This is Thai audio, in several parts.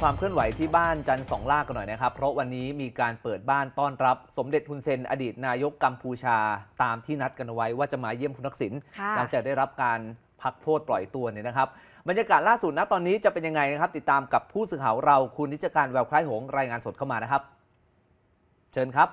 ความเคลื่อนไหวที่บ้านจันทร์สองล่ากันหน่อยนะครับ เพราะวันนี้มีการเปิดบ้านต้อนรับ สมเด็จฮุนเซน อดีตนายกกัมพูชาตามที่นัดกันเอาไว้ว่าจะมาเยี่ยมคุณทักษิณค่ะหลังจากได้รับการพักโทษปล่อยตัวเนี่ยนะครับ บรรยากาศล่าสุดณตอนนี้จะเป็นยังไงนะครับ ติดตามกับผู้สื่อข่าวเราคุณนิจการแววคล้ายหงส์รายงานสดเข้ามานะครับ เชิญครับ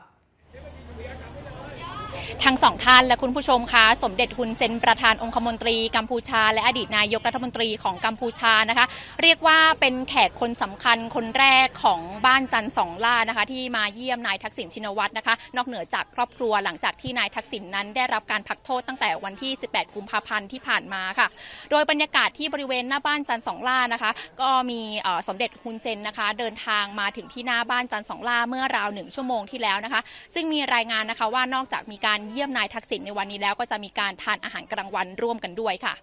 ทั้งสองท่านและคุณผู้ชมคะสมเด็จฮุนเซนประธานองคมนตรีกัมพูชา และอดีตนายกรัฐมนตรีของกัมพูชานะคะ เรียกว่าเป็นแขกคนสำคัญคนแรกของบ้านจันสองล่านะคะที่มาเยี่ยมนายทักษิณชินวัตรนะคะ นอกเหนือจากครอบครัวหลังจากที่นายทักษิณนั้นได้รับการพักโทษตั้งแต่วันที่ 18 กุมภาพันธ์ที่ผ่านมาค่ะ โดยบรรยากาศที่บริเวณหน้าบ้านจันสองล่านะคะ ก็มีสมเด็จฮุนเซนนะคะ เดินทางมาถึงที่หน้าบ้านจันสองล่าเมื่อราวหนึ่งชั่วโมงที่แล้วนะคะ ซึ่งมีรายงานนะคะว่านอกจากมีการเยี่ยมนายทักษิณในวันนี้แล้วก็จะมีการทานอาหารกลางวันร่วมกันด้วยค่ะ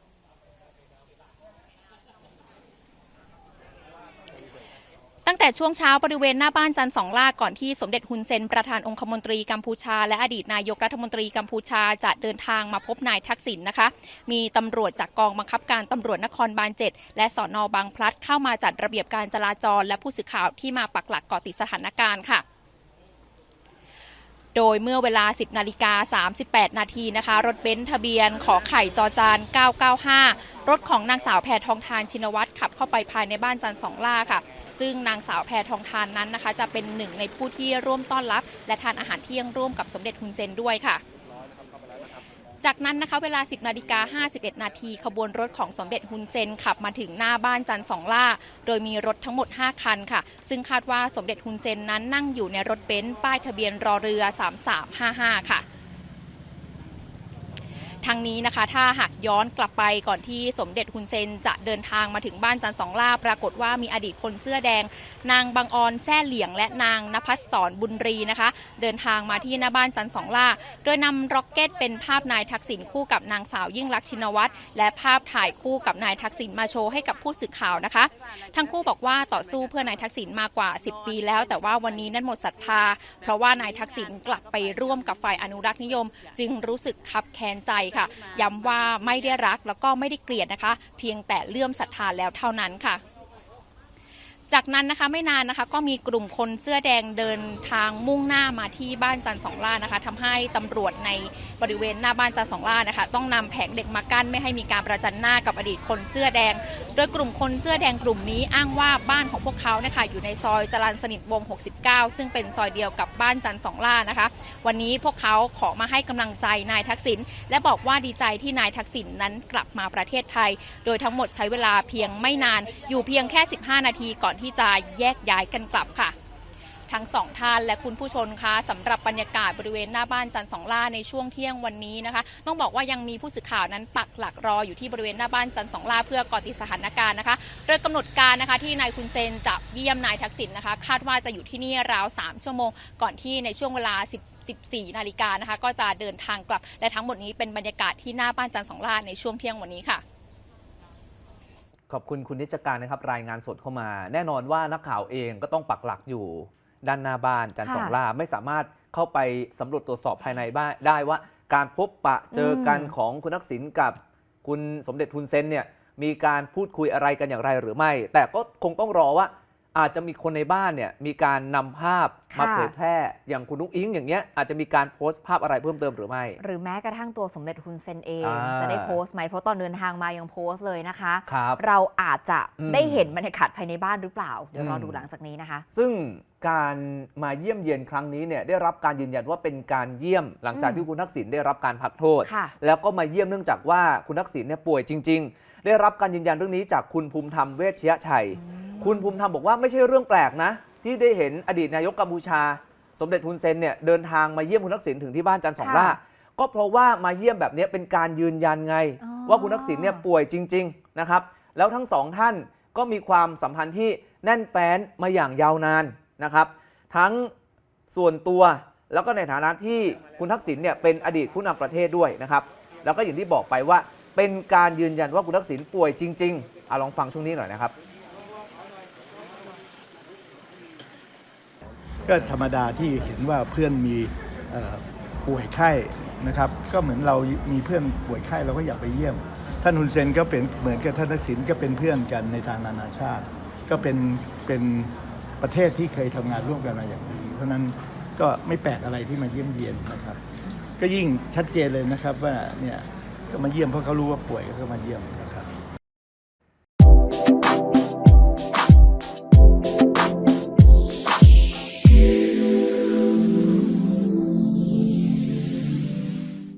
ตั้งแต่ช่วงเช้าบริเวณหน้าบ้านจันสองลาก่อนที่สมเด็จฮุนเซนประธานองคมนตรีกัมพูชา และอดีตนายกรัฐมนตรีกัมพูชาจะเดินทางมาพบนายทักษิณนะคะ มีตำรวจจากกองบังคับการตำรวจนครบาลเจ็ดและสอนอบางพลัดเข้ามาจัดระเบียบการจราจร และผู้สื่อข่าวที่มาปักหลักเกาะติดสถานการณ์ค่ะ โดยเมื่อเวลา 10 นาฬิกา 38 นาทีนะคะ รถเบนซ์ทะเบียนขอไข่จอจาน 995 รถของนางสาวแพทองทานชินวัตรขับเข้าไปภายในบ้านจันสองล่าค่ะ ซึ่งนางสาวแพทองทานนั้นนะคะ จะเป็นหนึ่งในผู้ที่ร่วมต้อนรับ และทานอาหารเที่ยงร่วมกับสมเด็จฮุนเซนด้วยค่ะ จากนั้นนะคะเวลา 10นาฬิกา51 นาทีขบวนรถของสมเด็จฮุนเซนขับมาถึงหน้าบ้านจันสองล่า โดยมีรถทั้งหมด 5 คันค่ะ ซึ่งคาดว่าสมเด็จฮุนเซนนั้นนั่งอยู่ในรถเบนซ์ป้ายทะเบียนรอเรือ 3355 ค่ะ ทางนี้นะคะ ถ้าหากย้อนกลับไปก่อนที่สมเด็จฮุนเซนจะเดินทางมาถึงบ้านจันสองล่าปรากฏว่ามีอดีตคนเสื้อแดง นางบางออนแซ่เหลียง และนางนภัสสรบุญรีนะคะ เดินทางมาที่หน้าบ้านจันสองล่า โดยนำร็อกเก็ตเป็นภาพนายทักษิณคู่กับนางสาวยิ่งลักษณ์ชินวัตรและภาพถ่ายคู่กับนายทักษิณมาโชว์ให้กับผู้สื่อข่าวนะคะ ทั้งคู่บอกว่าต่อสู้เพื่อนายทักษิณมากว่า 10 ปีแล้ว แต่ว่าวันนี้นั้นหมดศรัทธา เพราะว่านายทักษิณกลับไปร่วมกับฝ่ายอนุรักษ์นิยม จึงรู้สึกคับแค้นใจค่ะ ย้ำว่าไม่ได้รักแล้วก็ไม่ได้เกลียดนะคะ เพียงแต่เลื่อมศรัทธาแล้วเท่านั้นค่ะจากนั้นนะคะไม่นานนะคะก็มีกลุ่มคนเสื้อแดงเดินทางมุ่งหน้ามาที่บ้านจันทร์สองล่านะคะทำให้ตำรวจในบริเวณหน้าบ้านจันทร์สองล่านะคะ ต้องนำแผงเหล็กมากั้นไม่ให้มีการประจันหน้ากับอดีตคนเสื้อแดงโดยกลุ่มคนเสื้อแดงกลุ่มนี้อ้างว่าบ้านของพวกเขานะคะอยู่ในซอยจรันสนิทวง 69 ซึ่งเป็นซอยเดียวกับบ้านจันสองล่านะคะ วันนี้พวกเขาขอมาให้กำลังใจนายทักษิณและบอกว่าดีใจที่นายทักษิณนั้นกลับมาประเทศไทย โดยทั้งหมดใช้เวลาเพียงไม่นาน อยู่เพียงแค่ 15 นาทีก่อนที่จะแยกย้ายกันกลับค่ะ ทั้งสองท่านและคุณผู้ชมคะสำหรับบรรยากาศบริเวณหน้าบ้านจันทร์สองล่าในช่วงเที่ยงวันนี้นะคะ ต้องบอกว่ายังมีผู้สื่อข่าวนั้นปักหลักรออยู่ที่บริเวณหน้าบ้านจันทร์สองล่าเพื่อกาะติดสถานการณ์นะคะโดยกำหนดการนะคะที่นายคุณเซนจะเยี่ยมนายทักษิณนะคะ คาดว่าจะอยู่ที่นี่ราว 3 ชั่วโมง ก่อนที่ในช่วงเวลา 10 14นาฬิกานะคะ ก็จะเดินทางกลับ และทั้งหมดนี้เป็นบรรยากาศที่หน้าบ้านจันทร์สองล่าในช่วงเที่ยงวันนี้ค่ะขอบคุณคุณนิจการนะครับรายงานสดเข้ามา แน่นอนว่านักข่าวเองก็ต้องปักหลักอยู่ ด้านหน้าบ้านจันทร์ค่ะสองล่าไม่สามารถเข้าไปสำรวจตรวจสอบภายในบ้านได้ว่าการพบปะเจอกันอืมของคุณทักษิณกับคุณสมเด็จทุนเซนเนี่ยมีการพูดคุยอะไรกันอย่างไรหรือไม่ แต่ก็คงต้องรอว่า อาจจะมีคนในบ้านเนี่ยมีการนำภาพมาค่ะเผยแพร่อย่างคุณนุ้งอิงอย่างเงี้ยอาจจะมีการโพสต์ภาพอะไรเพิ่มเติมหรือไม่ หรือแม้กระทั่งตัวสมเด็จฮุนเซนเองอ่าจะได้โพสต์ไหมเพราะตอนเดินทางมายังโพสต์เลยนะคะครับเราอาจจะอืมได้เห็นบรรยากาศภายในบ้านหรือเปล่า เดี๋ยวรออืมดูหลังจากนี้นะคะ ซึ่งการมาเยี่ยมเยียนครั้งนี้เนี่ยได้รับการยืนยันว่าเป็นการเยี่ยมหลังจากอืมที่คุณทักษิณได้รับการพักโทษค่ะแล้วก็มาเยี่ยมเนื่องจากว่าคุณทักษิณเนี่ยป่วยจริง ๆ ได้รับการยืนยันเรื่องนี้จากคุณภูมิธรรมเวชยชัย คุณภูมิธรรมบอกว่าไม่ใช่เรื่องแปลกนะ ที่ได้เห็นอดีตนายกกัมพูชา สมเด็จฮุนเซนเนี่ยเดินทางมาเยี่ยมคุณทักษิณถึงที่บ้านจันทร์สองล่าค่ะก็เพราะว่ามาเยี่ยมแบบนี้เป็นการยืนยันไงอ๋อว่าคุณทักษิณเนี่ยป่วยจริงๆนะครับแล้วทั้งสองท่านก็มีความสัมพันธ์ที่แน่นแฟ้นมาอย่างยาวนานนะครับ ทั้งส่วนตัวแล้วก็ในฐานะที่คุณทักษิณเนี่ยเป็นอดีตผู้นำประเทศด้วยนะครับ แล้วก็อย่างที่บอกไปว่าเป็นการยืนยันว่าคุณทักษิณป่วยจริงๆอะลองฟังช่วงนี้หน่อยนะครับ ก็ธรรมดาที่เห็นว่าเพื่อนมีป่วยไข้นะครับ ก็เหมือนเรามีเพื่อนป่วยไข้เราก็อยากไปเยี่ยม ท่านฮุนเซนก็เป็นเหมือนกับท่านทักษิณก็เป็นเพื่อนกันในทางนานาชาติ ก็เป็นเป็นประเทศที่เคยทำงานร่วมกันมาอย่างดีเพราะฉะนั้นก็ไม่แปลกอะไรที่มาเยี่ยมเยียนนะครับ ก็ยิ่งชัดเจนเลยนะครับว่าเนี่ยก็มาเยี่ยมเพราะเขารู้ว่าป่วยก็มาเยี่ยมครับ